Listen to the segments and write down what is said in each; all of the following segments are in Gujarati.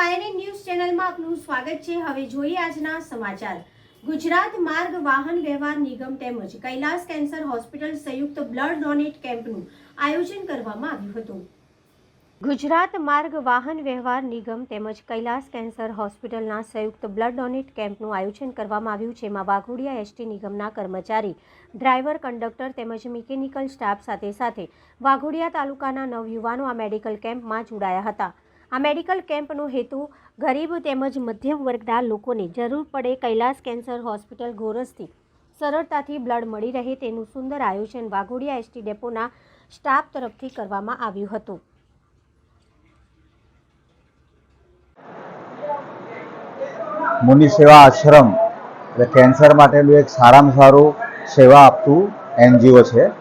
આઈએનએ ન્યૂઝ ચેનલમાં આપનું સ્વાગત છે. હવે જોઈએ આજના સમાચાર. ગુજરાત માર્ગ વાહન વ્યવહાર નિગમ તેમજ કૈલાસ કેન્સર હોસ્પિટલ સંયુક્ત બ્લડ ડોનેટ કેમ્પનું આયોજન કરવામાં આવ્યું હતું. ગુજરાત માર્ગ વાહન વ્યવહાર નિગમ તેમજ કૈલાસ કેન્સર હોસ્પિટલના સંયુક્ત બ્લડ ડોનેટ કેમ્પનું આયોજન કરવામાં આવ્યું જેમાં વાઘોડિયા એસટી નિગમના કર્મચારી, ડ્રાઈવર, કંડક્ટર તેમજ મિકેનિકલ સ્ટાફ સાથે સાથે વાઘોડિયા તાલુકાના નવયુવાનો આ મેડિકલ કેમ્પમાં જોડાયા હતા. આ મેડિકલ કેમ્પનો હેતુ ગરીબ તેમજ મધ્યમ વર્ગના લોકોને જરૂર પડે કૈલાસ કેન્સર હોસ્પિટલ ગોરસથી. સરળતાથી બ્લડ મળી રહે તેનું સુંદર આયોજન વાઘોડિયા એસટી ડેપોના સ્ટાફ તરફથી કરવામાં આવ્યું હતું. મુનિ સેવા આશ્રમ એટલે કેન્સર માટેનું એક સારામાં સારું સેવા આપતું એનજીઓ છે.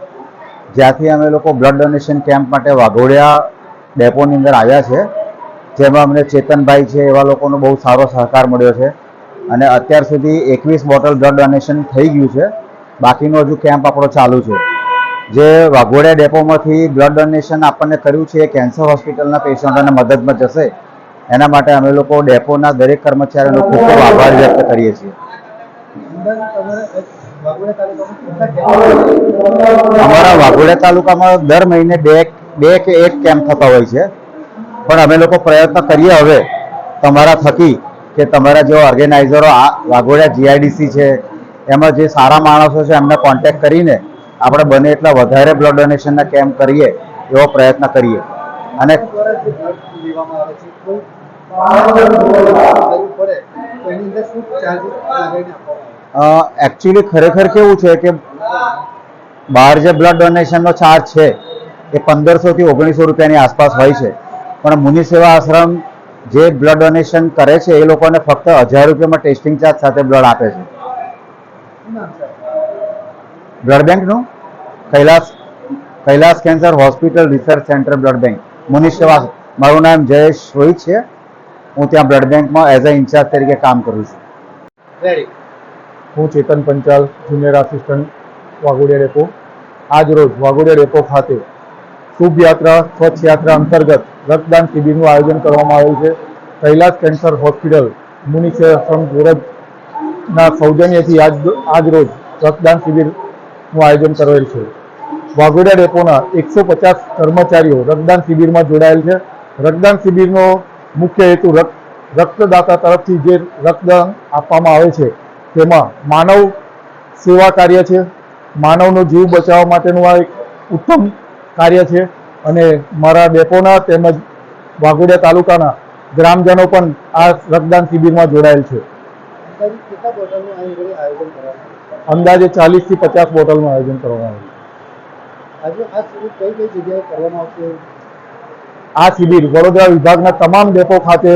જ્યાંથી અમે લોકો બ્લડ ડોનેશન કેમ્પ માટે વાઘોડિયા ડેપોની અંદર આવ્યા છે. જેમાં અમને ચેતનભાઈ છે, એવા લોકોનો બહુ સારો સહકાર મળ્યો છે. અને અત્યાર સુધી એકવીસ બોટલ બ્લડ ડોનેશન થઈ ગયું છે. બાકીનો હજુ કેમ્પ આપણો ચાલુ છે. જે વાઘોડિયા ડેપોમાંથી બ્લડ ડોનેશન આપણને કર્યું છે, એ કેન્સર હોસ્પિટલના પેશન્ટોને મદદમાં જશે. એના માટે અમે લોકો ડેપોના દરેક કર્મચારીનો ખૂબ ખૂબ આભાર વ્યક્ત કરીએ છીએ. અમારા વાઘોડિયા તાલુકામાં દર મહિને બે બે કે એક કેમ્પ થતા હોય છે. પણ અમે લોકો પ્રયત્ન કરીએ હવે તમારા થકી કે તમારા જેવા ઓર્ગેનાઇઝરો આ વાઘોડિયા જીઆઈડીસી છે, એમાં જે સારા માણસો છે એમને કોન્ટેક્ટ કરીને આપણે બને એટલા વધારે બ્લડ ડોનેશનના કેમ્પ કરીએ એવો પ્રયત્ન કરીએ. અને એકચ્યુઅલી ખરેખર કેવું છે કે બહાર જે બ્લડ ડોનેશનનો ચાર્જ છે એ પંદરસો થી ઓગણીસો રૂપિયાની આસપાસ હોય છે. પણ મુનિ સેવા આશ્રમ જે બ્લડ ડોનેશન કરે છે એ લોકોને ફક્ત હજાર રૂપિયામાં ટેસ્ટિંગ ચાર્જ સાથે બ્લડ આપે છે. બ્લડ બેંકનું Kailas Kailas cancer hospital research centre blood bank Muni Seva મારું નામ જયેશ રોહિત છે. હું ત્યાં બ્લડ બેંકમાં એઝ અ ઇન્ચાર્જ તરીકે કામ કરું છું. હું Chetan Panchal junior assistant Waghodia depot. આજ રોજ વાઘોડિયા ડેપો ખાતે શુભ યાત્રા સ્વચ્છ યાત્રા અંતર્ગત રક્તદાન શિબિરનું આયોજન કરવામાં આવ્યું છે. કૈલાસ કેન્સર હોસ્પિટલ મુનિ સેવાશ્રમ સુરતના સૌજન્યથી આજ આજ રોજ રક્તદાન શિબિરનું આયોજન કરેલ છે. વાઘોડિયા ડેપોના એકસો પચાસ કર્મચારીઓ રક્તદાન શિબિરમાં જોડાયેલ છે. રક્તદાન શિબિરનો મુખ્ય હેતુ રક્ત રક્તદાતા તરફથી જે રક્તદાન આપવામાં આવે છે, તેમાં માનવ સેવા કાર્ય છે. માનવનો જીવ બચાવવા માટેનું આ એક ઉત્તમ કાર્ય છે અને મારા ડેપોના તેમજ વાઘોડિયા તાલુકાના ગ્રામજનો પણ આ રક્તદાન શિબિરમાં જોડાયેલ છે. અંદાજે ચાલીસથી પચાસ બોટલનું આયોજન કરવામાં આવ્યું આ શિબિર વડોદરા વિભાગના તમામ ડેપો ખાતે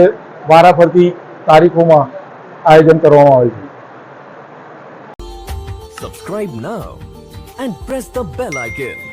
વારાફરતી તારીખોમાં આયોજન કરવામાં આવે છે. Subscribe now and press the bell icon.